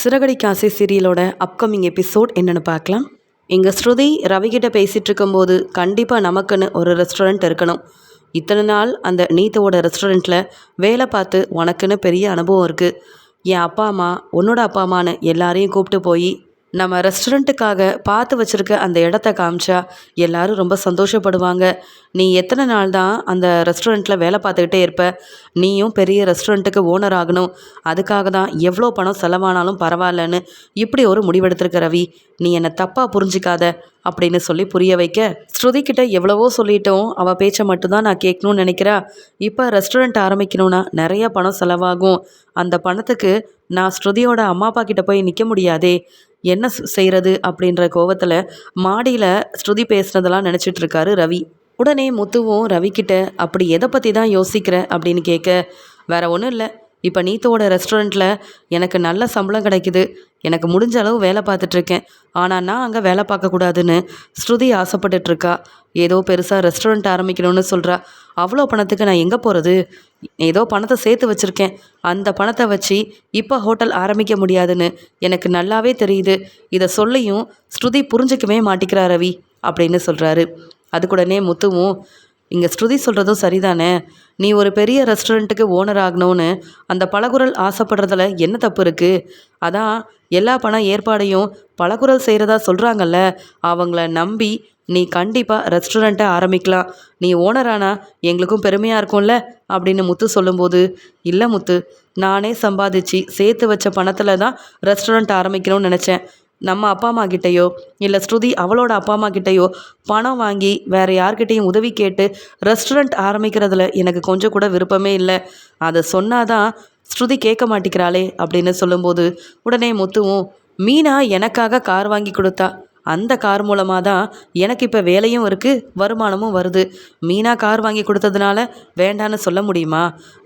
சிறகடி காசை சீரியலோட upcoming episode என்னென்னு பார்க்கலாம். எங்கள் ஸ்ருதி ரவிகிட்ட பேசிகிட்டு இருக்கும்போது கண்டிப்பாக நமக்குன்னு ஒரு ரெஸ்டாரண்ட் இருக்கணும். இத்தனை நாள் அந்த நீத்தோட ரெஸ்டாரண்ட்டில் வேலை பார்த்து உனக்குன்னு பெரிய அனுபவம் இருக்குது என் அப்பா அம்மா உன்னோட அப்பா அம்மான்னு எல்லாரையும் கூப்பிட்டு போய் நம்ம ரெஸ்டாரண்ட்டுக்காக பார்த்து வச்சுருக்க அந்த இடத்த காமிச்சா எல்லாரும் ரொம்ப சந்தோஷப்படுவாங்க. நீ எத்தனை நாள் தான் அந்த ரெஸ்டாரண்ட்டில் வேலை பார்த்துக்கிட்டே இருப்ப? நீயும் பெரிய ரெஸ்டாரண்ட்டுக்கு ஓனர் ஆகணும். அதுக்காக தான் எவ்வளோ பணம் செலவானாலும் பரவாயில்லன்னு இப்படி ஒரு முடிவெடுத்திருக்க ரவி. நீ என்னை தப்பாக புரிஞ்சிக்காத. அப்படின்னு சொல்லி புரிய வைக்க ஸ்ருதி கிட்ட எவ்வளவோ சொல்லிட்டோம். அவள் பேச்சை மட்டும்தான் நான் கேட்கணும்னு நினைக்கிறா. இப்போ ரெஸ்டாரண்ட் ஆரம்பிக்கணும்னா நிறைய பணம் செலவாகும். அந்த பணத்துக்கு நான் ஸ்ருதியோட அம்மா அப்பா கிட்ட போய் நிற்க முடியாதே. என்ன செய்கிறது அப்படின்ற கோவத்தில் மாடியில் ஸ்ருதி பேசுனதெல்லாம் நினச்சிட்டு இருக்காரு ரவி. உடனே முத்துவும் ரவிக்கிட்ட அப்படி எதை பற்றி தான் யோசிக்கிற? அப்படின்னு கேட்க வேற ஒன்றும் இல்லை. இப்போ நீத்தோட ரெஸ்டாரண்ட்டில் எனக்கு நல்ல சம்பளம் கிடைக்குது. எனக்கு முடிஞ்ச அளவு வேலை பார்த்துட்ருக்கேன். ஆனால் நான் அங்கே வேலை பார்க்கக்கூடாதுன்னு ஸ்ருதி ஆசைப்பட்டுட்ருக்கா. ஏதோ பெருசாக ரெஸ்டாரண்ட் ஆரம்பிக்கணும்னு சொல்கிறா அவ்வளோ பணத்துக்கு நான் எங்கே போகிறது ஏதோ பணத்தை சேர்த்து வச்சுருக்கேன். அந்த பணத்தை வச்சு இப்போ ஹோட்டல் ஆரம்பிக்க முடியாதுன்னு எனக்கு நல்லாவே தெரியுது. இதை சொல்லியும் ஸ்ருதி புரிஞ்சிக்கவே மாட்டிக்கிறா ரவி அப்படின்னு சொல்கிறாரு அதுக்குடனே முத்துவும் இங்கே ஸ்ருதி சொல்கிறதும் சரிதானே? நீ ஒரு பெரிய ரெஸ்டாரண்ட்டுக்கு ஓனர் ஆகணும்னு அந்த பலகுரல் ஆசைப்படுறதுல என்ன தப்பு இருக்குது அதான் எல்லா பண ஏற்பாடையும் பலகுரல் செய்கிறதா சொல்கிறாங்கல்ல அவங்கள நம்பி நீ கண்டிப்பாக ரெஸ்டாரண்ட்டை ஆரம்பிக்கலாம். நீ ஓனரானா எங்களுக்கும் பெருமையாக இருக்கும்ல? அப்படின்னு முத்து சொல்லும்போது இல்லை முத்து நானே சம்பாதிச்சு சேர்த்து வச்ச பணத்தில் தான் ரெஸ்டாரண்ட் ஆரம்பிக்கணும்னு நினச்சேன். நம்ம அப்பா அம்மா கிட்டேயோ இல்லை ஸ்ருதி அவளோட அப்பா அம்மா கிட்டேயோ பணம் வாங்கி வேறு யார்கிட்டேயும் உதவி கேட்டு ரெஸ்டாரண்ட் ஆரம்பிக்கிறதுல எனக்கு கொஞ்சம் கூட விருப்பமே இல்லை. அதை சொன்னாதான் ஸ்ருதி கேட்க மாட்டேங்கிறாளே அப்படின்னு சொல்லும்போது உடனே முத்துவும் மீனா எனக்காக கார் வாங்கி கொடுத்தா அந்த கார் மூலமாக தான் எனக்கு இப்போ வேலையும் இருக்குது வருமானமும் வருது. மீனா கார் வாங்கி கொடுத்ததுனால வேண்டான்னு சொல்ல முடியுமா?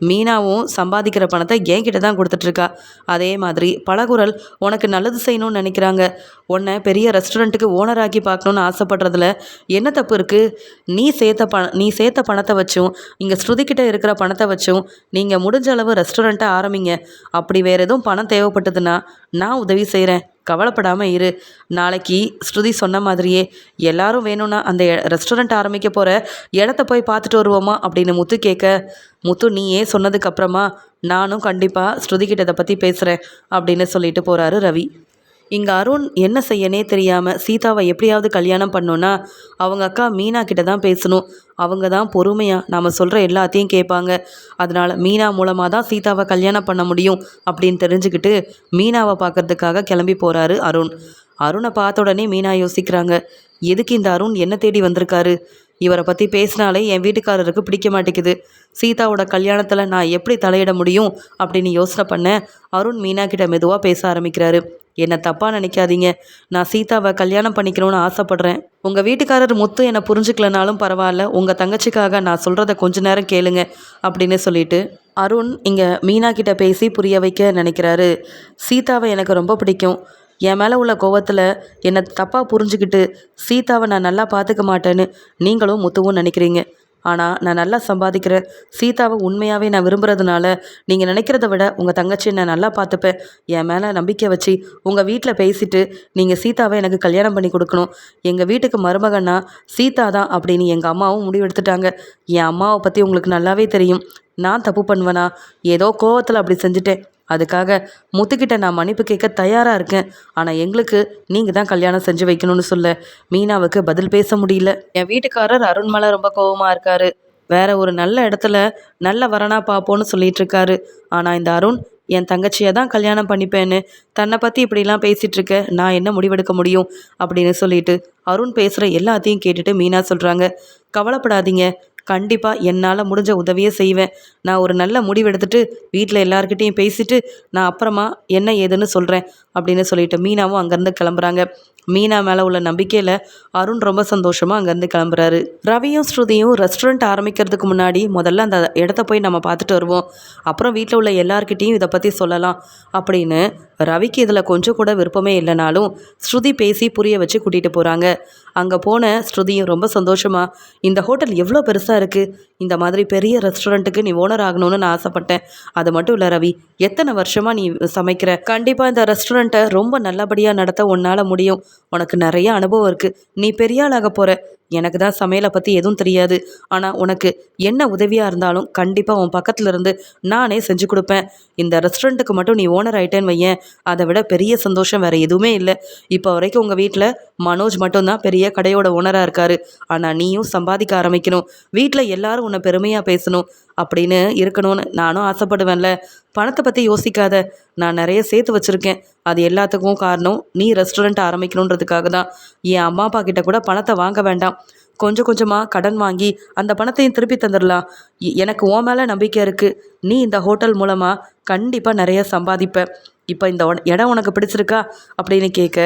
மீனாவும் சம்பாதிக்கிற பணத்தை என்கிட்ட தான் கொடுத்துட்ருக்கா. அதே மாதிரி பலகுரல் உனக்கு நல்லது செய்யணும்னு நினைக்கிறாங்க. உன்னை பெரிய ரெஸ்டாரண்ட்டுக்கு ஓனராக்கி பார்க்கணுன்னு ஆசைப்படுறதுல என்ன தப்பு இருக்குது நீ சேர்த்த பண நீ சேர்த்த பணத்தை வச்சும் இங்கே ஸ்ருதிக்கிட்ட இருக்கிற பணத்தை வச்சும் நீங்கள் முடிஞ்ச அளவு ரெஸ்டாரண்ட்டை ஆரம்பிங்க. அப்படி வேறு எதுவும் பணம் தேவைப்பட்டதுன்னா நான் உதவி செய்கிறேன் கவலைப்படாமல் இரு. நாளைக்கு ஸ்ருதி சொன்ன மாதிரியே எல்லாரும் வேணும்னா அந்த ரெஸ்டாரண்ட் ஆரம்பிக்க போகிற இடத்த போய் பார்த்துட்டு வருவோமா? அப்படின்னு முத்து கேட்க முத்து நீ ஏன் சொன்னதுக்கப்புறமா நானும் கண்டிப்பாக ஸ்ருதிக்கிட்ட இதை பற்றி பேசுகிறேன் அப்படின்னு சொல்லிட்டு போகிறாரு ரவி. இங்கே அருண் என்ன செய்யனே தெரியாமல் சீதாவை எப்படியாவது கல்யாணம் பண்ணுன்னா அவங்க அக்கா மீனா கிட்ட தான் பேசணும். அவங்க தான் பொறுமையாக நாம் சொல்கிற எல்லாத்தையும் கேட்பாங்க. அதனால் மீனா மூலமாக தான் சீதாவை கல்யாணம் பண்ண முடியும் அப்படின்னு தெரிஞ்சுக்கிட்டு மீனாவை பார்க்கறதுக்காக கிளம்பி போகிறாரு அருண். அருணை பார்த்த உடனே மீனா யோசிக்கிறாங்க எதுக்கு இந்த அருண் என்ன தேடி வந்திருக்காரு? இவரை பற்றி பேசினாலே என் வீட்டுக்காரருக்கு பிடிக்க மாட்டேங்குது. சீதாவோட கல்யாணத்தில் நான் எப்படி தலையிட முடியும் அப்படின்னு யோசனை பண்ண அருண் மீனா கிட்ட மெதுவாக பேச ஆரம்பிக்கிறாரு. என்னை தப்பாக நினைக்காதீங்க. நான் சீதாவை கல்யாணம் பண்ணிக்கணும்னு ஆசைப்பட்றேன். உங்கள் வீட்டுக்காரர் முத்து என்னை புரிஞ்சுக்கலனாலும் பரவாயில்ல. உங்கள் தங்கச்சிக்காக நான் சொல்கிறத கொஞ்ச நேரம் கேளுங்க அப்படின்னு சொல்லிட்டு அருண் இங்கே மீனா கிட்ட பேசி புரிய வைக்க நினைக்கிறாரு. சீதாவை எனக்கு ரொம்ப பிடிக்கும். என் மேலே உள்ள கோவத்தில் என்னை தப்பாக புரிஞ்சுக்கிட்டு சீதாவை நான் நல்லா பார்த்துக்க மாட்டேன்னு நீங்களும் முத்துவும் நினைக்கிறீங்க. ஆனால் நான் நல்லா சம்பாதிக்கிறேன் சீதாவை உண்மையாகவே நான் விரும்புகிறதுனால நீங்கள் நினைக்கிறத விட உங்கள் தங்கச்சியை நான் நல்லா பார்த்துப்பேன் என் மேலே நம்பிக்கை வச்சு உங்கள் வீட்டில் பேசிட்டு நீங்கள் சீதாவை எனக்கு கல்யாணம் பண்ணி கொடுக்கணும். எங்கள் வீட்டுக்கு மருமகன்னா சீதா தான் அப்படின்னு எங்கள் அம்மாவும் முடிவெடுத்துட்டாங்க என் அம்மாவை பற்றி உங்களுக்கு நல்லாவே தெரியும். நான் தப்பு பண்ணுவேனா? ஏதோ கோவத்தில் அப்படி செஞ்சுட்டேன். அதுக்காக முத்துக்கிட்ட நான் மன்னிப்பு கேட்க தயாராக இருக்கேன். ஆனால் எங்களுக்கு நீங்கள் தான் கல்யாணம் செஞ்சு வைக்கணும்னு சொல்ல மீனாவுக்கு பதில் பேச முடியல. என் வீட்டுக்காரர் அருண்மலை ரொம்ப கோவமாக இருக்காரு. வேற ஒரு நல்ல இடத்துல நல்ல வரனா பார்ப்போன்னு சொல்லிட்டு இருக்காரு. ஆனால் இந்த அருண் என் தங்கச்சியை தான் கல்யாணம் பண்ணிப்பேன்னு தன்னை பற்றி இப்படிலாம் பேசிகிட்டு இருக்க நான் என்ன முடிவெடுக்க முடியும் அப்படின்னு சொல்லிட்டு அருண் பேசுகிற எல்லாத்தையும் கேட்டுட்டு மீனா சொல்கிறாங்க கவலைப்படாதீங்க. கண்டிப்பாக என்னால் முடிஞ்ச உதவியை செய்வேன். நான் ஒரு நல்ல முடிவு வீட்டில் எல்லாருக்கிட்டேயும் பேசிவிட்டு நான் அப்புறமா என்ன ஏதுன்னு சொல்கிறேன் அப்படின்னு சொல்லிட்டு மீனாவும் அங்கேருந்து கிளம்புறாங்க. மீனா மேலே உள்ள நம்பிக்கையில் அருண் ரொம்ப சந்தோஷமாக அங்கேருந்து கிளம்புறாரு. ரவியும் ஸ்ருதியும் ரெஸ்டாரண்ட் ஆரம்பிக்கிறதுக்கு முன்னாடி முதல்ல அந்த இடத்த போய் நம்ம பார்த்துட்டு வருவோம். அப்புறம் வீட்டில் உள்ள எல்லார்கிட்டேயும் இதை பற்றி சொல்லலாம் அப்படின்னு ரவிக்கு இதில் கொஞ்சம் கூட விருப்பமே இல்லைனாலும் ஸ்ருதி பேசி புரிய வச்சு கூட்டிகிட்டு போகிறாங்க அங்கே போன ஸ்ருதியும் ரொம்ப சந்தோஷமாக இந்த ஹோட்டல் எவ்வளோ பெருசாக இருக்குது இந்த மாதிரி பெரிய ரெஸ்டாரண்ட்டுக்கு நீ ஓனர் ஆகணும்னு நான் ஆசைப்பட்டேன். அது மட்டும் இல்லை ரவி எத்தனை வருஷமாக நீ சமைக்கிற? கண்டிப்பாக இந்த ரெஸ்டாரண்ட்டை ரொம்ப நல்லபடியாக நடத்த உன்னால் முடியும். உனக்கு நிறைய அனுபவம் இருக்குது நீ பெரிய ஆளாக போகிற எனக்கு தான் சமையலை பற்றி எதுவும் தெரியாது. ஆனால் உனக்கு என்ன உதவியாக இருந்தாலும் கண்டிப்பாக உன் பக்கத்தில் இருந்து நானே செஞ்சு கொடுப்பேன். இந்த ரெஸ்டாரண்ட்டுக்கு மட்டும் நீ ஓனர் ஆயிட்டேன்னு வையேன். அதை விட பெரிய சந்தோஷம் வேறு எதுவுமே இல்லை. இப்போ வரைக்கும் உங்கள் வீட்டில் மனோஜ் மட்டும்தான் பெரிய கடையோட ஓனராக இருக்காரு. ஆனால் நீயும் சம்பாதிக்க ஆரம்பிக்கணும். வீட்டில் எல்லாரும் உன்னை பெருமையாக பேசணும். அப்படின்னு இருக்கணும்னு நானும் ஆசைப்படுவேன்ல. பணத்தை பற்றி யோசிக்காத. நான் நிறைய சேர்த்து வச்சுருக்கேன். அது எல்லாத்துக்கும் காரணம் நீ ரெஸ்டாரண்ட் ஆரம்பிக்கணுன்றதுக்காக தான். என் அம்மா அப்பா கிட்ட கூட பணத்தை வாங்க வேண்டாம். கொஞ்சம் கொஞ்சமாக கடன் வாங்கி அந்த பணத்தையும் திருப்பி தந்துடலாம். எனக்கு உன் மேலே நம்பிக்கை இருக்குது நீ இந்த ஹோட்டல் மூலமாக கண்டிப்பாக நிறைய சம்பாதிப்ப. இப்போ இந்த இடம் உனக்கு பிடிச்சிருக்கா? அப்படின்னு கேட்க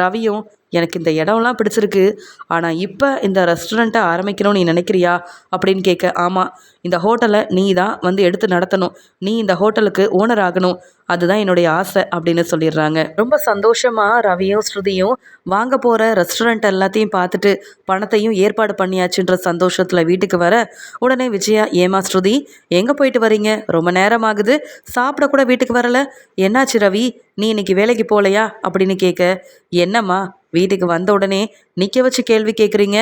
ரவியும் எனக்கு இந்த இடம்லாம் பிடிச்சிருக்கு. ஆனால் இப்போ இந்த ரெஸ்டாரண்ட்டை ஆரம்பிக்கணும்னு நீ நினைக்கிறியா? அப்படின்னு கேட்க ஆமாம் இந்த ஹோட்டலை நீ தான் வந்து எடுத்து நடத்தணும். நீ இந்த ஹோட்டலுக்கு ஓனர் ஆகணும். அதுதான் என்னுடைய ஆசை அப்படின்னு சொல்லிடுறாங்க. ரொம்ப சந்தோஷமாக ரவியும் ஸ்ருதியும் வாங்க போகிற ரெஸ்டாரண்ட் எல்லாத்தையும் பார்த்துட்டு பணத்தையும் ஏற்பாடு பண்ணியாச்சுன்ற சந்தோஷத்தில் வீட்டுக்கு வர உடனே விஜயா ஏமா ஸ்ருதி எங்கே போயிட்டு வரீங்க? ரொம்ப நேரம் ஆகுது சாப்பிட கூட வீட்டுக்கு வரல. என்னாச்சு ரவி? நீ இன்னைக்கு வேலைக்கு போகலையா அப்படின்னு கேட்க என்னம்மா வீட்டுக்கு வந்த உடனே நிற்க வச்சு கேள்வி கேட்குறீங்க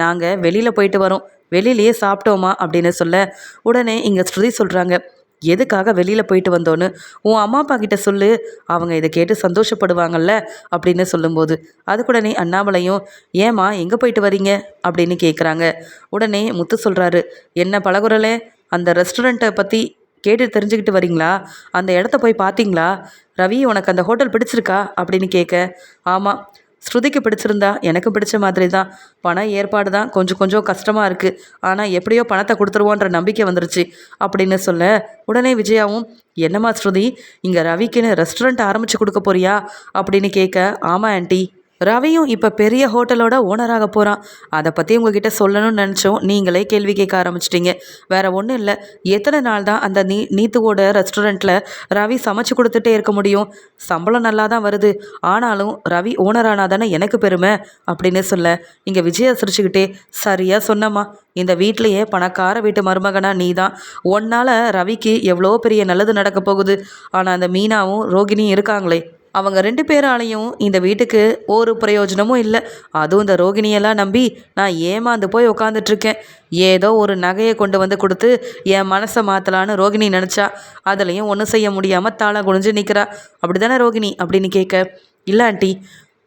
நாங்கள் வெளியில் போயிட்டு வரோம். வெளியிலேயே சாப்பிட்டோமா அப்படின்னு சொல்ல உடனே இங்கே ஸ்ருதி சொல்கிறாங்க எதுக்காக வெளியில் போயிட்டு வந்தோன்னு? உன் அம்மா அப்பா கிட்ட சொல்லு. அவங்க இதை கேட்டு சந்தோஷப்படுவாங்கல்ல? அப்படின்னு சொல்லும்போது அதுக்குடனே அண்ணாமலையும் ஏம்மா எங்கே போயிட்டு வரீங்க? அப்படின்னு கேட்குறாங்க உடனே முத்து சொல்கிறாரு என்ன பழகுறலே? அந்த ரெஸ்டாரண்ட்டை பற்றி கேட்டு தெரிஞ்சுக்கிட்டு வரீங்களா? அந்த இடத்த போய் பார்த்தீங்களா? ரவி உனக்கு அந்த ஹோட்டல் பிடிச்சிருக்கா? அப்படின்னு கேட்க ஆமாம் ஸ்ருதிக்கு பிடிச்சிருந்தா எனக்கு பிடிச்ச மாதிரி தான் பண ஏற்பாடு தான் கொஞ்சம் கொஞ்சம் கஷ்டமாக இருக்குது ஆனால் எப்படியோ பணத்தை கொடுத்துருவோன்ற நம்பிக்கை வந்துருச்சு. அப்படின்னு சொல்ல உடனே விஜயாவும் என்னம்மா ஸ்ருதி இங்கே ரவிக்குன்னு ரெஸ்டாரண்ட் ஆரம்பித்து கொடுக்க போறியா? அப்படின்னு கேட்க ஆமாம் ஆண்டி ரவியும் இப்போ பெரிய ஹோட்டலோட ஓனராக போகிறான் அதை பற்றி உங்ககிட்ட சொல்லணும்னு நினச்சோம் நீங்களே கேள்வி கேட்க ஆரம்பிச்சிட்டிங்க. வேறு ஒன்றும் இல்லை. எத்தனை நாள் தான் அந்த நீ நீத்துவோட ரெஸ்டாரண்ட்டில் ரவி சமைச்சு கொடுத்துட்டே இருக்க முடியும்? சம்பளம் நல்லா தான் வருது. ஆனாலும் ரவி ஓனரானா தானே எனக்கு பெருமை? அப்படின்னு சொல்ல இங்கே விஜயா சிரிச்சுக்கிட்டே சரியாக சொன்னம்மா. இந்த வீட்லேயே பணக்கார வீட்டு மருமகனா நீ தான் ஒன்னால் ரவிக்கு எவ்வளோ பெரிய நல்லது நடக்க போகுது. ஆனால் அந்த மீனாவும் ரோகிணியும் இருக்காங்களே. அவங்க ரெண்டு பேராலையும் இந்த வீட்டுக்கு ஒரு பிரயோஜனமும் இல்லை. அதுவும் இந்த ரோகிணியெல்லாம் நம்பி நான் ஏமாந்து போய் உக்காந்துட்ருக்கேன். ஏதோ ஒரு நகையை கொண்டு வந்து கொடுத்து என் மனசை மாற்றலான்னு ரோகிணி நினச்சா அதுலேயும் ஒன்றும் செய்ய முடியாமல் தாளை குனிஞ்சு நிற்கிறா அப்படி தானே ரோகிணி? அப்படின்னு கேட்க இல்லை ஆண்டி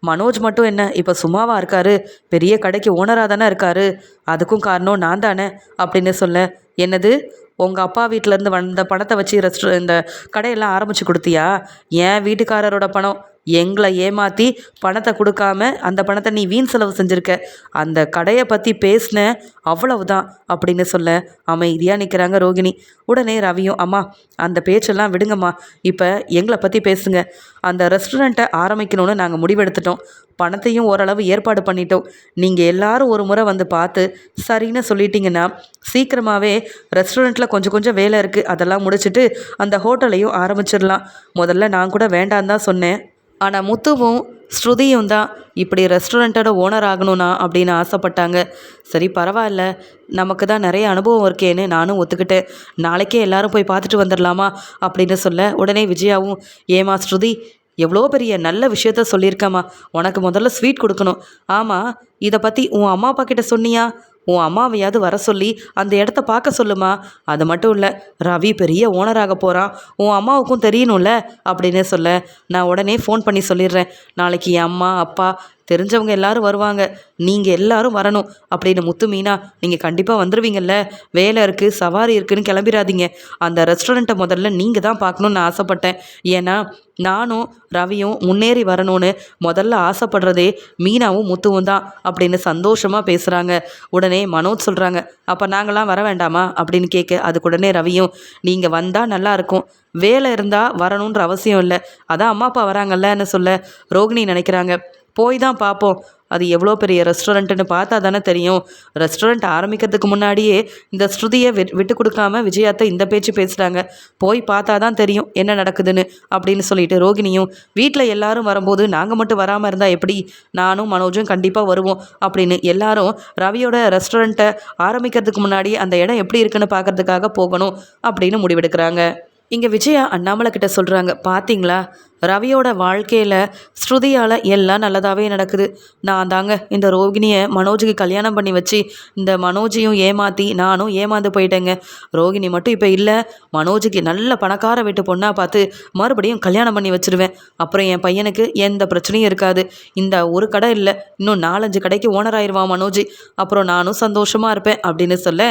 மனோஜ் மட்டும் என்ன இப்போ சும்மாவாக இருக்காரு? பெரிய கடைக்கு ஓனராக தானே இருக்காரு? அதுக்கும் காரணம் நான் தானே? அப்படின்னு சொல்ல என்னது? உங்கள் அப்பா வீட்டிலேருந்து வந்த பணத்தை வச்சு ரெஸ்ட் இந்த கடையெல்லாம் ஆரம்பித்து கொடுத்தியா? என் வீட்டுக்காரரோட பணம். எங்களை ஏமாற்றி பணத்தை கொடுக்காம அந்த பணத்தை நீ வீண் செலவு செஞ்சுருக்க. அந்த கடையை பற்றி பேசின அவ்வளவுதான் அப்படின்னு சொல்ல அமைதியாக நிற்கிறாங்க ரோகிணி. உடனே ரவியும் அம்மா அந்த பேச்செல்லாம் விடுங்கம்மா. இப்போ எங்களை பற்றி பேசுங்க. அந்த ரெஸ்டாரண்ட்டை ஆரம்பிக்கணும்னு நாங்கள் முடிவெடுத்துட்டோம். பணத்தையும் ஓரளவு ஏற்பாடு பண்ணிட்டோம். நீங்கள் எல்லாரும் ஒரு முறை வந்து பார்த்து சரின்னு சொல்லிட்டீங்கன்னா சீக்கிரமாகவே ரெஸ்டாரண்ட்டில் கொஞ்சம் கொஞ்சம் வேலை இருக்குது அதெல்லாம் முடிச்சுட்டு அந்த ஹோட்டலையும் ஆரம்பிச்சிடலாம். முதல்ல நான் கூட வேண்டாம் தான் சொன்னேன். ஆனால் முத்துவும் ஸ்ருதியும் தான் இப்படி ரெஸ்டாரண்ட்டோட ஓனர் ஆகணும்னா அப்படின்னு ஆசைப்பட்டாங்க. சரி பரவாயில்ல. நமக்கு தான் நிறைய அனுபவம் இருக்கேன்னு நானும் ஒத்துக்கிட்டேன். நாளைக்கே எல்லாரும் போய் பார்த்துட்டு வந்துடலாமா அப்படின்னு சொல்ல உடனே விஜயாவும் ஏமா ஸ்ருதி எவ்வளோ பெரிய நல்ல விஷயத்த சொல்லியிருக்கம்மா. உனக்கு முதல்ல ஸ்வீட் கொடுக்கணும். ஆமாம் இதை பற்றி உன் அம்மா அப்பா கிட்ட சொன்னியா? உன் அம்மாவையாவது வர சொல்லி அந்த இடத்த பார்க்க சொல்லுமா? அது மட்டும் இல்லை ரவி பெரிய ஓனராக போகிறான் உன் அம்மாவுக்கும் தெரியணும்ல அப்படின்னு சொல்ல. நான் உடனே ஃபோன் பண்ணி சொல்லிடுறேன். நாளைக்கு என் அம்மா அப்பா தெரிஞ்சவங்க எல்லாரும் வருவாங்க. நீங்கள் எல்லாரும் வரணும். அப்படின்னு முத்து மீனா நீங்கள் கண்டிப்பாக வந்துடுவீங்கல்ல வேலை இருக்குது சவாரி இருக்குன்னு கிளம்பிடாதீங்க அந்த ரெஸ்டாரண்ட்டை முதல்ல நீங்கள் தான் பார்க்கணுன்னு ஆசைப்பட்டேன். ஏன்னா நானும் ரவியும் முன்னேறி வரணும்னு முதல்ல ஆசைப்படுறதே மீனாவும் முத்துவும் தான் அப்படின்னு சந்தோஷமாக பேசுகிறாங்க உடனே மனோஜ் சொல்கிறாங்க அப்போ நாங்களாம் வர வேண்டாமா? அப்படின்னு கேட்க அதுக்கு உடனே ரவியும் நீங்கள் வந்தால் நல்லாயிருக்கும் வேலை இருந்தால் வரணுன்ற அவசியம் இல்லை. அதான் அம்மா அப்பா வராங்கல்லன்னு சொல்ல ரோகிணி நினைக்கிறாங்க. போய் தான் பார்ப்போம். அது எவ்வளோ பெரிய ரெஸ்டாரண்ட்டுன்னு பார்த்தா தானே தெரியும். ரெஸ்டாரண்ட் ஆரம்பிக்கிறதுக்கு முன்னாடியே இந்த ஸ்ருதியை விட் விட்டு கொடுக்காம விஜயாத்தை இந்த பேச்சு பேசுகிறாங்க போய் பார்த்தா தான் தெரியும் என்ன நடக்குதுன்னு அப்படின்னு சொல்லிட்டு ரோகிணியும் வீட்டில் எல்லாரும் வரும்போது நாங்கள் மட்டும் வராமல் இருந்தால் எப்படி? நானும் மனோஜும் கண்டிப்பாக வருவோம் அப்படின்னு எல்லாரும் ரவியோட ரெஸ்டாரண்ட்டை ஆரம்பிக்கிறதுக்கு முன்னாடி அந்த இடம் எப்படி இருக்குன்னு பார்க்கறதுக்காக போகணும் அப்படின்னு முடிவெடுக்கிறாங்க. இங்கே விஜயா அண்ணாமலை கிட்ட சொல்கிறாங்க பார்த்தீங்களா ரவியோட வாழ்க்கையில் ஸ்ருதியால் எல்லாம் நல்லதாகவே நடக்குது. நான் தாங்க இந்த ரோகிணியை மனோஜுக்கு கல்யாணம் பண்ணி வச்சு இந்த மனோஜையும் ஏமாற்றி நானும் ஏமாந்து போயிட்டேங்க. ரோகிணி மட்டும் இப்போ இல்லை மனோஜுக்கு நல்ல பணக்கார வீட்டு பொண்ணாக பார்த்து மறுபடியும் கல்யாணம் பண்ணி வச்சுருவேன். அப்புறம் என் பையனுக்கு எந்த பிரச்சனையும் இருக்காது. இந்த ஒரு கடை இல்லை இன்னும் நாலஞ்சு கடைக்கு ஓனர் ஆயிடுவான் மனோஜ். அப்புறம் நானும் சந்தோஷமாக இருப்பேன் அப்படின்னு சொல்ல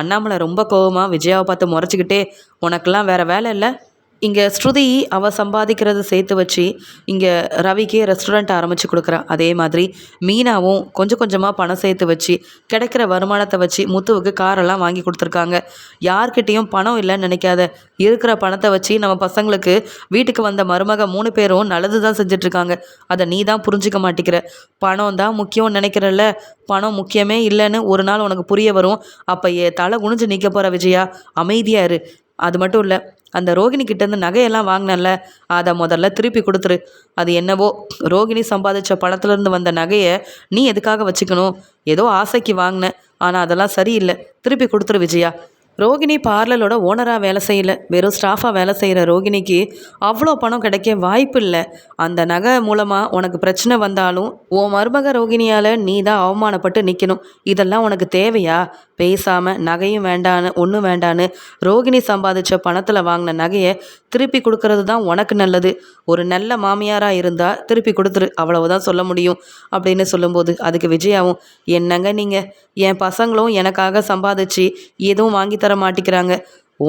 அண்ணாமலை ரொம்ப கோவமாக விஜயாவை பார்த்து முறைச்சிக்கிட்டே உனக்கெல்லாம் வேறு வேலை இல்லை? இங்கே ஸ்ருதி அவள் சம்பாதிக்கிறத சேர்த்து வச்சு இங்கே ரவிக்கு ரெஸ்டாரண்ட் ஆரம்பித்து கொடுக்குறா. அதே மாதிரி மீனாவும் கொஞ்சம் கொஞ்சமாக பணம் சேர்த்து வச்சு கிடைக்கிற வருமானத்தை வச்சு முத்துவுக்கு காரெல்லாம் வாங்கி கொடுத்துருக்காங்க. யார்கிட்டேயும் பணம் இல்லைன்னு நினைக்காத. இருக்கிற பணத்தை வச்சு நம்ம பசங்களுக்கு வீட்டுக்கு வந்த மருமக மூணு பேரும் நல்லது தான் செஞ்சிட்ருக்காங்க. அதை நீ தான் புரிஞ்சிக்க மாட்டேங்கிற. பணம் தான் முக்கியம்னு நினைக்கிறல்ல. பணம் முக்கியமே இல்லைன்னு ஒரு நாள் உனக்கு புரிய வரும். அப்போ ஏ தலை குனிஞ்சு நிற்க போகிற விஜயா அமைதியாக இரு. அது மட்டும் இல்லை அந்த ரோகிணி கிட்டேருந்து நகையெல்லாம் வாங்கினல்ல அதை முதல்ல திருப்பி கொடுத்துரு. அது என்னவோ ரோகிணி சம்பாதிச்ச பணத்துலேருந்து வந்த நகையை நீ எதுக்காக வச்சுக்கணும்? ஏதோ ஆசைக்கு வாங்கின. ஆனால் அதெல்லாம் சரியில்லை. திருப்பி கொடுத்துரு விஜயா. ரோகிணி பார்லரோட ஓனராக வேலை செய்யல. வெறும் ஸ்டாஃபாக வேலை செய்கிற ரோகிணிக்கு அவ்வளோ பணம் கிடைக்க வாய்ப்பு இல்லை. அந்த நகை மூலமாக உனக்கு பிரச்சனை வந்தாலும் உன் மருமக ரோகிணியால் நீ தான் அவமானப்பட்டு நிற்கணும் இதெல்லாம் உனக்கு தேவையா? பேசாமல் நகையும் வேண்டான்னு ஒன்றும் வேண்டான்னு ரோகிணி சம்பாதிச்ச பணத்தில் வாங்கின நகையை திருப்பி கொடுக்கறது தான் உனக்கு நல்லது. ஒரு நல்ல மாமியாராக இருந்தால் திருப்பி கொடுத்துரு. அவ்வளவுதான் சொல்ல முடியும் அப்படின்னு சொல்லும்போது அதுக்கு விஜயாவும் என்னங்க நீங்கள் என் பசங்களும் எனக்காக சம்பாதிச்சு எதுவும் வாங்கி தர மாட்டேங்கிறாங்க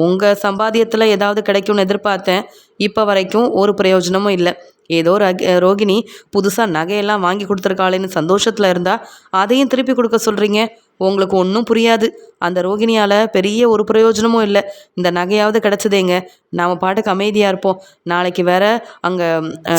உங்கள் சம்பாத்தியத்தில் ஏதாவது கிடைக்கும்னு எதிர்பார்த்தேன். இப்போ வரைக்கும் ஒரு பிரயோஜனமும் இல்லை. ஏதோ ரக ரோகிணி புதுசாக நகையெல்லாம் வாங்கி கொடுத்துருக்காளேன்னு சந்தோஷத்தில் இருந்தால் அதையும் திருப்பி கொடுக்க சொல்கிறீங்க உங்களுக்கு ஒன்றும் புரியாது. அந்த ரோகிணியால் பெரிய ஒரு பிரயோஜனமும் இல்லை. இந்த நகையாவது கிடச்சதேங்க. நாம் பாட்டுக்கு அமைதியாக இருப்போம். நாளைக்கு வேற அங்கே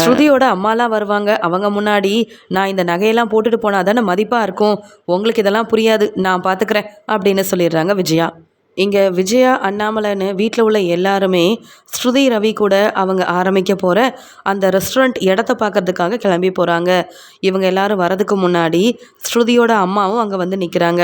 ஸ்ருதியோட அம்மாலாம் வருவாங்க. அவங்க முன்னாடி நான் இந்த நகையெல்லாம் போட்டுட்டு போனால் தானே மதிப்பாக இருக்கும். உங்களுக்கு இதெல்லாம் புரியாது. நான் பார்த்துக்கிறேன் அப்படின்னு சொல்லிடுறாங்க விஜயா. இங்கே விஜயா அண்ணாமலைன்னு வீட்டில் உள்ள எல்லாருமே ஸ்ருதி ரவி கூட அவங்க ஆரம்பிக்க போகிற அந்த ரெஸ்டாரண்ட் இடத்த பார்க்கறதுக்காக கிளம்பி போகிறாங்க இவங்க எல்லாரும் வரதுக்கு முன்னாடி ஸ்ருதியோட அம்மாவும் அங்கே வந்து நிற்கிறாங்க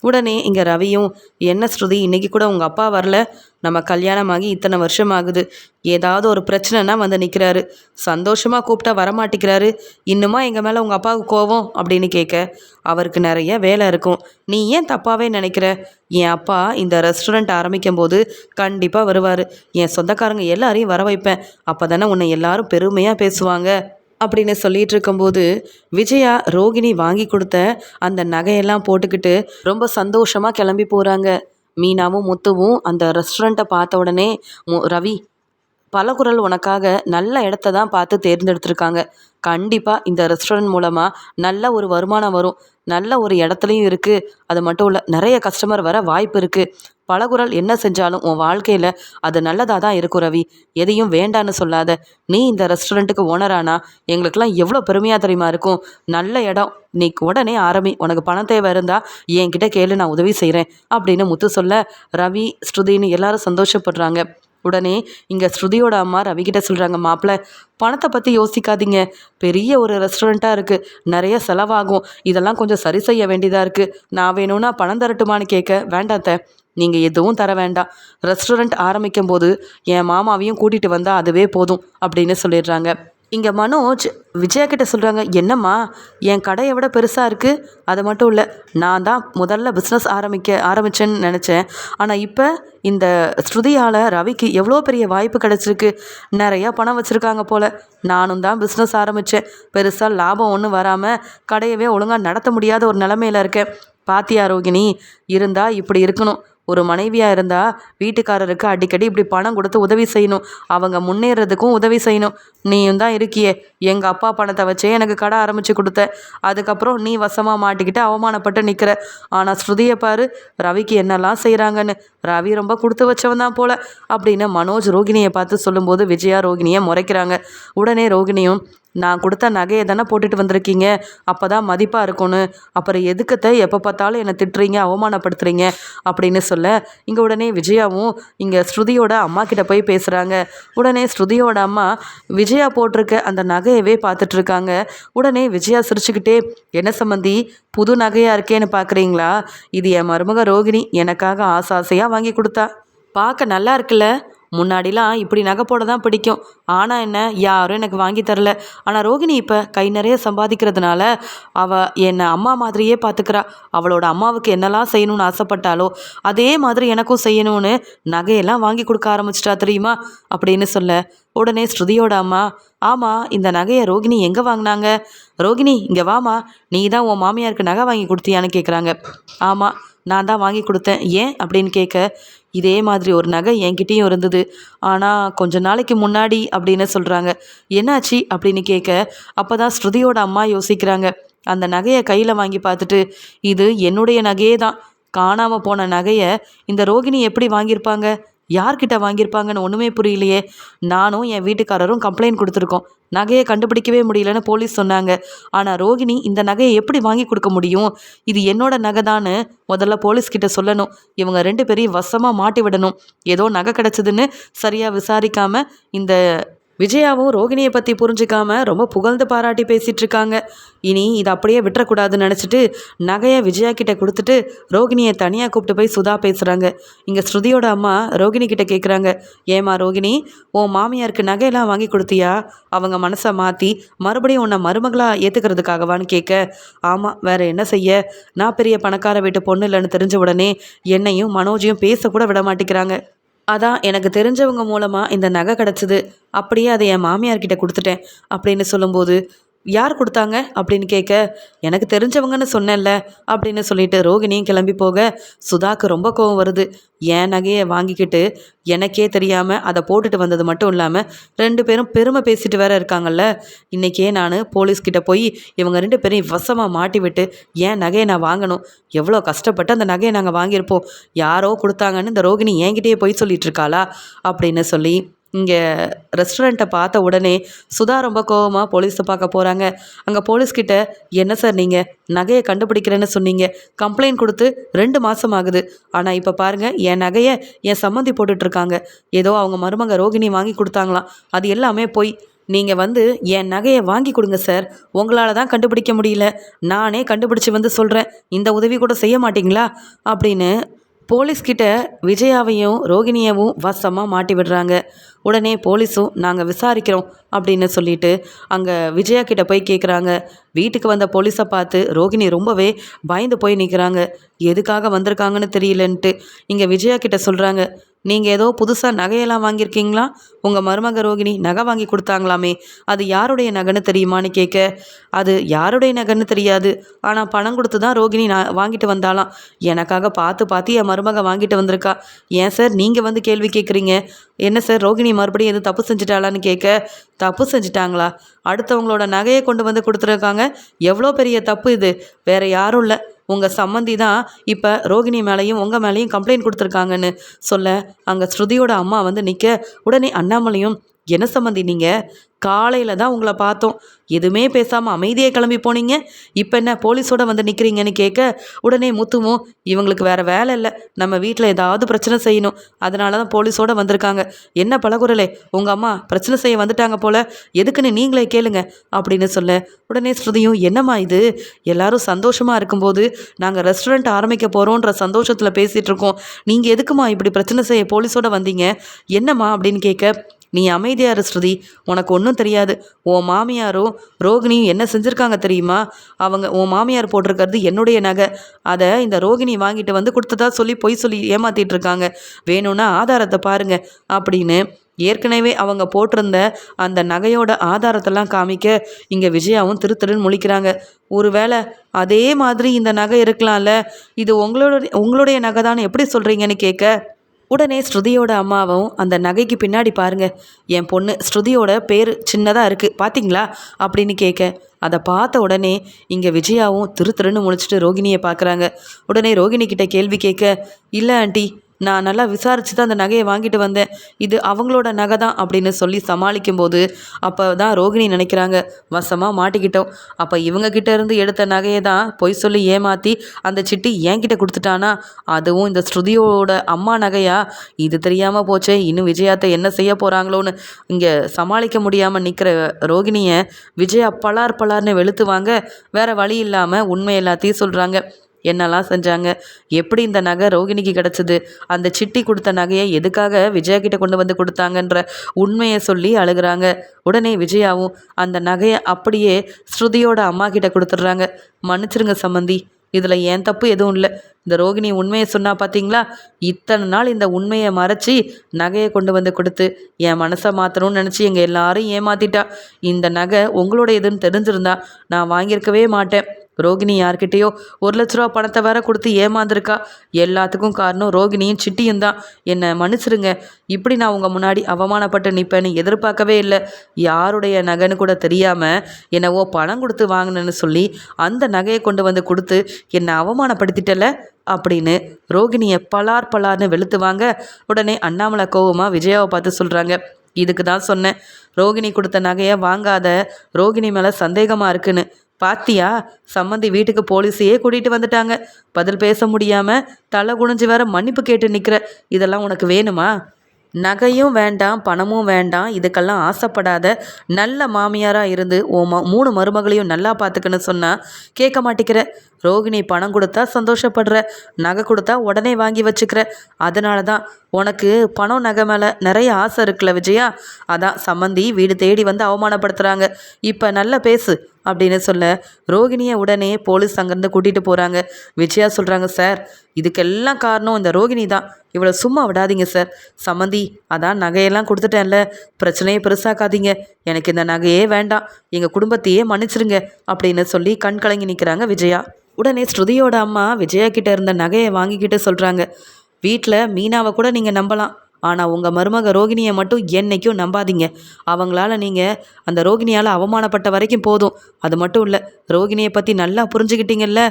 உடனே இங்கே ரவியும் என்ன ஸ்ருதி இன்றைக்கி கூட உங்கள் அப்பா வரல? நம்ம கல்யாணமாகி இத்தனை வருஷம் ஆகுது ஏதாவது ஒரு பிரச்சனைனா வந்து நிற்கிறாரு சந்தோஷமாக கூப்பிட்டா வரமாட்டேங்கிறாரு. இன்னுமா எங்கள் மேலே உங்கள் அப்பாவுக்கு கோவம்? அப்படின்னு கேட்க அவருக்கு நிறைய வேலை இருக்கும். நீ ஏன் தப்பாகவே நினைக்கிற? என் அப்பா இந்த ரெஸ்டாரண்ட் ஆரம்பிக்கும் போது கண்டிப்பாக வருவார். என் சொந்தக்காரங்க எல்லாரையும் வர வைப்பேன். அப்போ தானே உன்னை எல்லாரும் பெருமையாக பேசுவாங்க. அப்படின்னு சொல்லிட்டு இருக்கும்போது விஜயா ரோகிணி வாங்கி கொடுத்த அந்த நகையெல்லாம் போட்டுக்கிட்டு ரொம்ப சந்தோஷமாக கிளம்பி போகிறாங்க மீனாவும் முத்துவும் அந்த ரெஸ்டாரண்ட்டை பார்த்த உடனே மு- ரவி பலகுரல் உனக்காக நல்ல இடத்த தான் பார்த்து தேர்ந்தெடுத்திருக்காங்க. கண்டிப்பாக இந்த ரெஸ்டாரண்ட் மூலமாக நல்ல ஒரு வருமானம் வரும். நல்ல ஒரு இடத்துலையும் இருக்குது அது மட்டும் இல்லை நிறைய கஸ்டமர் வர வாய்ப்பு இருக்குது பலகுரல் என்ன செஞ்சாலும் உன் வாழ்க்கையில் அது நல்லதாக தான் இருக்கும் ரவி. எதையும் வேண்டான்னு சொல்லாத. நீ இந்த ரெஸ்டாரண்ட்டுக்கு ஓனரானா எங்களுக்கெல்லாம் எவ்வளோ பெருமையாக தெரியுமா இருக்கும். நல்ல இடம். நீ உடனே ஆரம்பி உனக்கு பணம் தேவை இருந்தால் என்கிட்ட கேளு நான் உதவி செய்கிறேன் அப்படின்னு முத்து சொல்ல ரவி ஸ்ருதின்னு எல்லாரும் சந்தோஷப்படுறாங்க. உடனே இங்கே ஸ்ருதியோட அம்மா ரவிக்கிட்ட சொல்கிறாங்க மாப்பிள்ள பணத்தை பற்றி யோசிக்காதீங்க. பெரிய ஒரு ரெஸ்டாரண்ட்டாக இருக்குது நிறைய செலவாகும். இதெல்லாம் கொஞ்சம் சரி செய்ய வேண்டியதாக இருக்குது நான் வேணும்னா பணம் தரட்டுமான்னு கேட்க வேண்டாத்த நீங்கள் எதுவும் தர வேண்டாம். ரெஸ்டாரண்ட் ஆரம்பிக்கும் போது என் மாமாவையும் கூட்டிகிட்டு வந்தால் அதுவே போதும் அப்படின்னு சொல்லிடுறாங்க. இங்கே மனோஜ் விஜயாக்கிட்ட சொல்கிறாங்க என்னம்மா என் கடையை விட பெருசாக இருக்குது அது மட்டும் இல்லை நான் தான் முதல்ல பிஸ்னஸ் ஆரம்பிக்க ஆரம்பித்தேன்னு நினச்சேன். ஆனால் இப்போ இந்த ஸ்ருதியால் ரவிக்கு எவ்வளோ பெரிய வாய்ப்பு கிடச்சிருக்கு. நிறையா பணம் வச்சுருக்காங்க போல். நானும் தான் பிஸ்னஸ் ஆரம்பித்தேன் பெருசாக லாபம் ஒன்றும் வராமல் கடையவே ஒழுங்காக நடத்த முடியாத ஒரு நிலமையில இருக்கேன். பாத்தியா ரோகிணி இருந்தால் இப்படி இருக்கணும். ஒரு மனைவியாக இருந்தால் வீட்டுக்காரருக்கு அடிக்கடி இப்படி பணம் கொடுத்து உதவி செய்யணும். அவங்க முன்னேறதுக்கும் உதவி செய்யணும். நீயும் தான் இருக்கியே. எங்கள் அப்பா பணத்தை வச்சே எனக்கு கடை ஆரம்பித்து கொடுத்த. அதுக்கப்புறம் நீ வசமாக மாட்டிக்கிட்டு அவமானப்பட்டு நிற்கிற ஆனால் ஸ்ருதியை பாரு ரவிக்கு என்னெல்லாம் செய்கிறாங்கன்னு ரவி ரொம்ப கொடுத்து வச்சவன் தான் போல. அப்படின்னு மனோஜ் ரோகிணியை பார்த்து சொல்லும்போது விஜயா ரோகிணியை முறைக்கிறாங்க. உடனே ரோகிணியும் நான் கொடுத்த நகையை தானே போட்டுட்டு வந்திருக்கீங்க? அப்போ தான் மதிப்பாக இருக்கும்னு. அப்புறம் எதுக்கத்த எப்போ பார்த்தாலும் என்னை திட்டுறீங்க அவமானப்படுத்துறீங்க அப்படின்னு சொல்ல இங்கே உடனே விஜயாவும் இங்கே ஸ்ருதியோட அம்மா கிட்ட போய் பேசுகிறாங்க உடனே ஸ்ருதியோட அம்மா விஜயா போட்டிருக்க அந்த நகையவே பார்த்துட்ருக்காங்க உடனே விஜயா சிரிச்சுக்கிட்டே என்ன சம்மந்தி புது நகையாக இருக்கேன்னு பார்க்குறீங்களா இது என் மருமக ரோகிணி எனக்காக ஆசை ஆசையாக வாங்கி கொடுத்தா. பார்க்க நல்லா இருக்குல்ல? முன்னாடிலாம் இப்படி நகை போட தான் பிடிக்கும். ஆனால் என்ன யாரும் எனக்கு வாங்கி தரல. ஆனால் ரோகிணி இப்போ கை நிறைய சம்பாதிக்கிறதுனால அவள் என்னை அம்மா மாதிரியே பார்த்துக்கிறா அவளோட அம்மாவுக்கு என்னெல்லாம் செய்யணும்னு ஆசைப்பட்டாலோ அதே மாதிரி எனக்கும் செய்யணும்னு நகையெல்லாம் வாங்கி கொடுக்க ஆரம்பிச்சிட்டா தெரியுமா? அப்படின்னு சொல்ல உடனே ஸ்ருதியோட அம்மா ஆமாம் இந்த நகையை ரோகிணி எங்கே வாங்கினாங்க? ரோகிணி இங்கே வாமா நீ தான் உன் மாமியாருக்கு நகை வாங்கி கொடுத்தியான்னு கேட்குறாங்க ஆமாம் நான் தான் வாங்கி கொடுத்தேன். ஏன்? அப்படின்னு கேட்க இதே மாதிரி ஒரு நகை என்கிட்டயும் இருந்தது. ஆனால் கொஞ்ச நாளைக்கு முன்னாடி அப்படின்னு சொல்கிறாங்க என்னாச்சு? அப்படின்னு கேட்க அப்போ தான் ஸ்ருதியோட அம்மா யோசிக்கிறாங்க. அந்த நகையை கையில் வாங்கி பார்த்துட்டு இது என்னுடைய நகையே தான் காணாமல் போன நகையை இந்த ரோகிணி எப்படி வாங்கியிருப்பாங்க? யார்கிட்ட வாங்கியிருப்பாங்கன்னு ஒன்றுமே புரியலையே. நானும் என் வீட்டுக்காரரும் கம்ப்ளைண்ட் கொடுத்துருக்கோம். நகையை கண்டுபிடிக்கவே முடியலன்னு போலீஸ் சொன்னாங்க. ஆனால் ரோகிணி இந்த நகையை எப்படி வாங்கி கொடுக்க முடியும்? இது என்னோட நகை தான்னு முதல்ல போலீஸ்கிட்ட சொல்லணும். இவங்க ரெண்டு பேரையும் வசமாக மாட்டி விடணும். ஏதோ நகை கிடச்சிதுன்னு சரியாக விசாரிக்காமல் இந்த விஜயாவும் ரோகிணியை பற்றி புரிஞ்சுக்காம ரொம்ப புகழ்ந்து பாராட்டி பேசிகிட்டு இருக்காங்க இனி இதை அப்படியே விட்டுறக்கூடாதுன்னு நினச்சிட்டு நகையை விஜயா கிட்ட கொடுத்துட்டு ரோகிணியை தனியாக கூப்பிட்டு போய் சுதா பேசுகிறாங்க இங்கே ஸ்ருதியோட அம்மா ரோகிணி கிட்ட கேட்குறாங்க ஏமா ரோகிணி உன் மாமியாருக்கு நகையெல்லாம் வாங்கி கொடுத்தியா? அவங்க மனசை மாற்றி மறுபடியும் உன்னை மருமகளாக ஏற்றுக்கிறதுக்காகவான்னு கேட்க ஆமாம் வேற என்ன செய்ய? நான் பெரிய பணக்கார வீட்டு பொண்ணு இல்லைன்னு தெரிஞ்ச உடனே என்னையும் மனோஜையும் பேசக்கூட விட மாட்டேங்கிறாங்க. அதான் எனக்கு தெரிஞ்சவங்க மூலமாக இந்த நகை கிடச்சிது. அப்படியே அதை என் மாமியார்கிட்ட கொடுத்துட்டேன் அப்படின்னு சொல்லும்போது யார் கொடுத்தாங்க அப்படின்னு கேட்க எனக்கு தெரிஞ்சவங்கன்னு சொன்னேன்ல அப்படின்னு சொல்லிட்டு ரோகிணியும் கிளம்பி போக சுதாக்கு ரொம்ப கோவம் வருது. என் நகையை வாங்கிக்கிட்டு எனக்கே தெரியாமல் அதை போட்டுட்டு வந்தது மட்டும் இல்லாமல் ரெண்டு பேரும் பெருமை பேசிட்டு வேற இருக்காங்கல்ல. இன்றைக்கே நான் போலீஸ்கிட்ட போய் இவங்க ரெண்டு பேரையும் வசமாக மாட்டி விட்டு என் நகையை நான் வாங்கணும்? எவ்வளோ கஷ்டப்பட்டு அந்த நகையை நாங்கள் வாங்கியிருப்போம். யாரோ கொடுத்தாங்கன்னு இந்த ரோகிணி என்கிட்டயே போய் சொல்லிட்டு இருக்காளா? அப்படின்னு சொல்லி இங்கே ரெஸ்டாரண்ட்டை பார்த்த உடனே சுதா ரொம்ப கோவமாக போலீஸை பார்க்க போகிறாங்க அங்கே போலீஸ்கிட்ட என்ன சார் நீங்கள் நகையை கண்டுபிடிக்கிறேன்னு சொன்னீங்க. கம்ப்ளைண்ட் கொடுத்து ரெண்டு மாதம் ஆகுது. ஆனால் இப்போ பாருங்கள் என் நகையை என் சம்மந்தி போட்டுட்ருக்காங்க. ஏதோ அவங்க மருமக ரோகிணி வாங்கி கொடுத்தாங்களாம். அது எல்லாமே போய் நீங்கள் வந்து என் நகையை வாங்கி கொடுங்க சார் உங்களால் தான் கண்டுபிடிக்க முடியல. நானே கண்டுபிடிச்சி வந்து சொல்கிறேன் இந்த உதவி கூட செய்ய மாட்டிங்களா? அப்படின்னு போலீஸ்கிட்ட விஜயாவையும் ரோகிணியவும் வசமாக மாட்டி விடுறாங்க. உடனே போலீஸும் நாங்கள் விசாரிக்கிறோம் அப்படின்னு சொல்லிட்டு அங்கே விஜயா கிட்ட போய் கேட்குறாங்க வீட்டுக்கு வந்த போலீஸை பார்த்து ரோகிணி ரொம்பவே பயந்து போய் நிற்கிறாங்க எதுக்காக வந்திருக்காங்கன்னு தெரியலன்ட்டு. இங்கே விஜயா கிட்ட சொல்கிறாங்க நீங்கள் ஏதோ புதுசாக நகையெல்லாம் வாங்கியிருக்கீங்களா? உங்கள் மருமக ரோகிணி நகை வாங்கி கொடுத்தாங்களாமே. அது யாருடைய நகைன்னு தெரியுமான்னு கேட்க அது யாருடைய நகைன்னு தெரியாது. ஆனால் பணம் கொடுத்து தான் ரோகிணி நான் வாங்கிட்டு வந்தாலாம் எனக்காக பார்த்து பார்த்து என் மருமக வாங்கிட்டு வந்திருக்கா. ஏன் சார் நீங்கள் வந்து கேள்வி கேட்குறீங்க? என்ன சார் ரோகிணி மறுபடியும் எதுவும் தப்பு செஞ்சுட்டாளான்னு கேட்க தப்பு செஞ்சிட்டாங்களா? அடுத்தவங்களோட நகையை கொண்டு வந்து கொடுத்துருக்காங்க. எவ்வளோ பெரிய தப்பு இது. வேறு யாரும் இல்லை. உங்கள் சம்மந்தி தான் இப்போ ரோகிணி மேலேயும் உங்கள் மேலேயும் கம்ப்ளைண்ட் கொடுத்துருக்காங்கன்னு சொல்ல அங்கே ஸ்ருதியோட அம்மா வந்து நிற்க உடனே அண்ணாமலையும் என்ன சம்மந்தி நீங்கள் காலையில் தான் உங்களை பார்த்தோம். எதுவுமே பேசாமல் அமைதியாக கிளம்பி போனீங்க. இப்போ என்ன போலீஸோட வந்து நிற்கிறீங்கன்னு கேட்க உடனே முத்துவும் இவங்களுக்கு வேறு வேலை இல்லை. நம்ம வீட்டில் ஏதாவது பிரச்சனை செய்யணும். அதனால தான் போலீஸோட வந்திருக்காங்க. என்ன பழகுறலே? உங்கள் அம்மா பிரச்சனை செய்ய வந்துட்டாங்க போல். எதுக்குன்னு நீங்களே கேளுங்க அப்படின்னு சொல்ல உடனே ஸ்ருதியும் என்னம்மா இது? எல்லாரும் சந்தோஷமாக இருக்கும்போது நாங்கள் ரெஸ்டாரண்ட் ஆரம்பிக்க போகிறோன்ற சந்தோஷத்தில் பேசிகிட்டு இருக்கோம். நீங்கள் எதுக்குமா இப்படி பிரச்சனை செய்ய போலீஸோட வந்தீங்க? என்னம்மா அப்படின்னு கேட்க நீ அமைதியாரு ஸ்ருதி. உனக்கு ஒன்றும் தெரியாது. உன் மாமியாரும் ரோகிணியும் என்ன செஞ்சுருக்காங்க தெரியுமா? அவங்க உன் மாமியார் போட்டிருக்கிறது என்னுடைய நகை. அதை இந்த ரோகிணி வாங்கிட்டு வந்து கொடுத்ததா சொல்லி பொய் சொல்லி ஏமாத்திட்டு இருக்காங்க வேணும்னா ஆதாரத்தை பாருங்க அப்படின்னு ஏற்கனவே அவங்க போட்டிருந்த அந்த நகையோட ஆதாரத்தெல்லாம் காமிக்க இங்கே விஜயாவும் திருத்தருன்னு முழிக்கிறாங்க. ஒருவேளை அதே மாதிரி இந்த நகை இருக்கலாம்ல? இது உங்களோட உங்களுடைய நகை தான் எப்படி சொல்கிறீங்கன்னு கேட்க உடனே ஸ்ருதியோட அம்மாவும் அந்த நகைக்கு பின்னாடி பாருங்க என் பொண்ணு ஸ்ருதியோட பேர் சின்னதாக இருக்குது பார்த்தீங்களா அப்படின்னு கேட்க அதை பார்த்த உடனே இங்கே விஜயாவும் திரு திருன்னு முழிச்சிட்டு ரோகிணியை பார்க்குறாங்க உடனே ரோகிணி கிட்ட கேள்வி கேட்க இல்லை ஆண்டி நான் நல்லா விசாரித்து தான் அந்த நகையை வாங்கிட்டு வந்தேன். இது அவங்களோட நகை தான் அப்படின்னு சொல்லி சமாளிக்கும் போது அப்போ தான் ரோகிணி நினைக்கிறாங்க வசமாக மாட்டிக்கிட்டோம். அப்போ இவங்கக்கிட்ட இருந்து எடுத்த நகையை தான் பொய் சொல்லி ஏமாற்றி அந்த சிட்டி என்கிட்ட கொடுத்துட்டானா? அதுவும் இந்த ஸ்ருதியோட அம்மா நகையா? இது தெரியாமல் போச்சே இன்னும் விஜயாத்தை என்ன செய்ய போகிறாங்களோன்னு இங்கே சமாளிக்க முடியாமல் நிற்கிற ரோகிணியை விஜயா பலார் பலார்னு வெளுத்துவாங்க. வேறு வழி இல்லாமல் உண்மை எல்லாத்தையும் சொல்கிறாங்க என்னெல்லாம் செஞ்சாங்க? எப்படி இந்த நகை ரோகிணிக்கு கிடச்சிது? அந்த சிட்டி கொடுத்த நகையை எதுக்காக விஜயா கிட்ட கொண்டு வந்து கொடுத்தாங்கன்ற உண்மையை சொல்லி அழுகிறாங்க. உடனே விஜயாவும் அந்த நகையை அப்படியே ஸ்ருதியோட அம்மா கிட்ட கொடுத்துட்றாங்க. மன்னிச்சிருங்க சம்மந்தி இதில் ஏன் தப்பு எதுவும் இல்லை. இந்த ரோகிணி உண்மையை சொன்னா பார்த்தீங்களா இத்தனை நாள் இந்த உண்மையை மறைச்சி நகையை கொண்டு வந்து கொடுத்து என் மனசை மாற்றணும்னு நினச்சி எங்கள் எல்லாரும் ஏமாத்திட்டா. இந்த நகை உங்களோட எதுன்னு தெரிஞ்சிருந்தா நான் வாங்கியிருக்கவே மாட்டேன். ரோகிணி யார்கிட்டயோ ஒரு லட்ச ரூபா பணத்தை வேற கொடுத்து ஏமாந்துருக்கா. எல்லாத்துக்கும் காரணம் ரோகிணியும் சிட்டியும் தான். என்னை மன்னிச்சிருங்க. இப்படி நான் உங்கள் முன்னாடி அவமானப்பட்டு நிற்பேன்னு எதிர்பார்க்கவே இல்லை. யாருடைய நகைன்னு கூட தெரியாமல் என்னவோ பணம் கொடுத்து வாங்கினேன்னு சொல்லி அந்த நகையை கொண்டு வந்து கொடுத்து என்னை அவமானப்படுத்திட்டல? அப்படின்னு ரோகிணியை பலார் பலார்னு வெளுத்துவாங்க உடனே அண்ணாமலை கோவமாக விஜயாவை பார்த்து சொல்கிறாங்க இதுக்கு தான் சொன்னேன். ரோகிணி கொடுத்த நகையை வாங்காத. ரோகிணி மேலே சந்தேகமாக இருக்குன்னு. பாத்தியா? சம்மந்தி வீட்டுக்கு போலீஸையே கூட்டிகிட்டு வந்துட்டாங்க. பதில் பேச முடியாமல் தலை குனிஞ்சு வேற மன்னிப்பு கேட்டு நிற்கிற இதெல்லாம் உனக்கு வேணுமா? நகையும் வேண்டாம் பணமும் வேண்டாம். இதுக்கெல்லாம் ஆசைப்படாத நல்ல மாமியாராக இருந்து ஓ ம மூணு மருமகளையும் நல்லா பார்த்துக்கன்னு சொன்னால் கேட்க மாட்டேங்கிற ரோகிணி பணம் கொடுத்தா சந்தோஷப்படுற நகை கொடுத்தா உடனே வாங்கி வச்சுக்கிற. அதனால தான் உனக்கு பணம் நகை மேலே நிறைய ஆசை இருக்குல்ல விஜயா? அதான் சம்மந்தி வீடு தேடி வந்து அவமானப்படுத்துகிறாங்க இப்போ நல்லா பேசு அப்படின்னு சொல்ல ரோகிணியை உடனே போலீஸ் அங்கேருந்து கூட்டிகிட்டு போகிறாங்க விஜயா சொல்கிறாங்க சார் இதுக்கெல்லாம் காரணம் இந்த ரோகிணி தான். இவ்வளோ சும்மா விடாதீங்க சார். சம்மந்தி அதான் நகையெல்லாம் கொடுத்துட்டேன்ல. பிரச்சனையை பெருசாக்காதீங்க. எனக்கு இந்த நகையே வேண்டாம். எங்கள் குடும்பத்தையே மன்னிச்சிருங்க அப்படின்னு சொல்லி கண் கலங்கி நிற்கிறாங்க விஜயா. உடனே ஸ்ருதியோட அம்மா விஜயா கிட்ட இருந்த நகையை வாங்கிக்கிட்டு சொல்கிறாங்க வீட்டில் மீனாவை கூட நீங்கள் நம்பலாம். ஆனால் உங்கள் மருமக ரோகிணியை மட்டும் என்னைக்கும் நம்பாதீங்க. அவங்களால நீங்கள் அந்த ரோகிணியால் அவமானப்பட்ட வரைக்கும் போதும். அது மட்டும் இல்லை ரோகிணியை பற்றி நல்லா புரிஞ்சுக்கிட்டீங்கல்ல?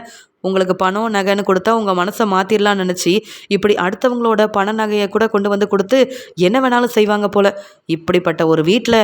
உங்களுக்கு பணம் நகைன்னு கொடுத்தா உங்கள் மனசை மாற்றிடலான்னு நினச்சி இப்படி அடுத்தவங்களோட பண நகையை கூட கொண்டு வந்து கொடுத்து என்ன வேணாலும் செய்வாங்க போல். இப்படிப்பட்ட ஒரு வீட்டில்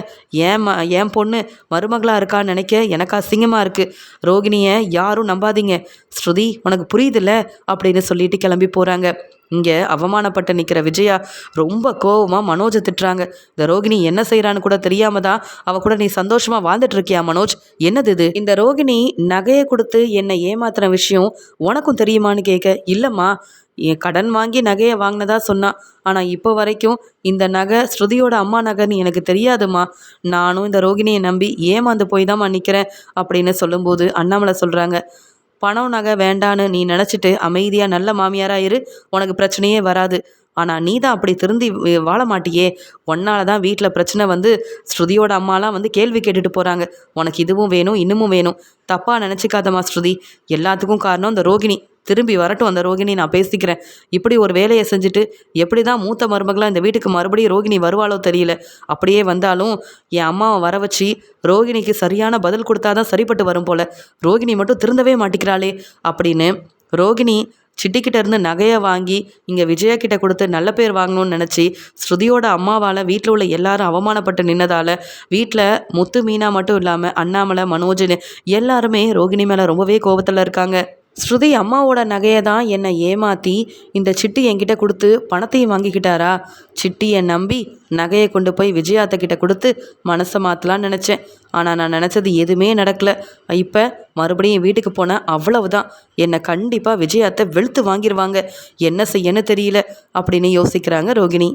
ஏன் ம என் பொண்ணு மருமகளாக இருக்கான்னு நினைக்க எனக்கு அசிங்கமாக இருக்குது ரோகிணியை யாரும் நம்பாதீங்க. ஸ்ருதி உனக்கு புரியுதுல்ல? அப்படின்னு சொல்லிட்டு கிளம்பி போகிறாங்க இங்கே அவமானப்பட்டு நிற்கிற விஜயா ரொம்ப கோவமாக மனோஜை திட்டுறாங்க. இந்த ரோகிணி என்ன செய்கிறான்னு கூட தெரியாம தான் அவ கூட நீ சந்தோஷமாக வாழ்ந்துட்டு இருக்கியா மனோஜ்? என்னது இது? இந்த ரோகிணி நகையை கொடுத்து என்னை ஏமாத்துற விஷயம் உனக்கும் தெரியுமான்னு கேட்க இல்லைம்மா என் கடன் வாங்கி நகையை வாங்கினதா சொன்னான் ஆனால் இப்போ வரைக்கும் இந்த நகை ஸ்ருதியோட அம்மா நகைன்னு எனக்கு தெரியாதுமா நானும் இந்த ரோகிணியை நம்பி ஏமாந்து போய் தான் நிற்கிறேன் அப்படின்னு சொல்லும்போது அண்ணாமலை சொல்கிறாங்க பணம் நகை வேண்டான்னு நீ நினச்சிட்டு அமைதியாக நல்ல மாமியாராக இரு. உனக்கு பிரச்சனையே வராது. ஆனால் நீ தான் அப்படி திருந்தி வாழ மாட்டியே. உன்னால தான் வீட்டில் பிரச்சனை வந்து ஸ்ருதியோட அம்மாலாம் வந்து கேள்வி கேட்டுட்டு போகிறாங்க உனக்கு இதுவும் வேணும் இன்னமும் வேணும். தப்பாக நினச்சிக்காதம்மா ஸ்ருதி. எல்லாத்துக்கும் காரணம் இந்த ரோகிணி. திரும்பி வரட்டும் அந்த ரோகிணி நான் பேசிக்கிறேன். இப்படி ஒரு வேலையை செஞ்சுட்டு எப்படி தான் மூத்த மருமகளாக இந்த வீட்டுக்கு மறுபடியும் ரோகிணி வருவாளோ தெரியல. அப்படியே வந்தாலும் என் அம்மாவை வர வச்சு ரோகிணிக்கு சரியான பதில் கொடுத்தாதான் சரிப்பட்டு வரும் போல. ரோகிணி மட்டும் திருந்தவே மாட்டிக்கிறாளே அப்படின்னு ரோகிணி சிட்டிக்கிட்ட இருந்து நகையை வாங்கி இங்கே விஜயா கிட்ட கொடுத்து நல்ல பேர் வாங்கணும்னு நினச்சி ஸ்ருதியோட அம்மாவால் வீட்டில் உள்ள எல்லாரும் அவமானப்பட்டு நின்னதால் வீட்டில் முத்து மீனா மட்டும் இல்லாமல் அண்ணாமலை மனோஜ்னு எல்லாருமே ரோகிணி மேலே ரொம்பவே கோபத்தில் இருக்காங்க. ஸ்ருதி அம்மாவோட நகையை தான் என்னை ஏமாற்றி இந்த சிட்டி என்கிட்ட கொடுத்து பணத்தையும் வாங்கிக்கிட்டாரா? சிட்டியை நம்பி நகையை கொண்டு போய் விஜயாத்த கிட்ட கொடுத்து மனசை மாற்றலான்னு நினச்சேன். ஆனால் நான் நினச்சது எதுவுமே நடக்கல. இப்போ மறுபடியும் வீட்டுக்கு போனேன் அவ்வளவுதான். என்னை கண்டிப்பாக விஜயாத்தை வெளுத்து வாங்கிடுவாங்க என்ன செய்யன்னு தெரியல. அப்படின்னு யோசிக்கிறாங்க ரோகிணி.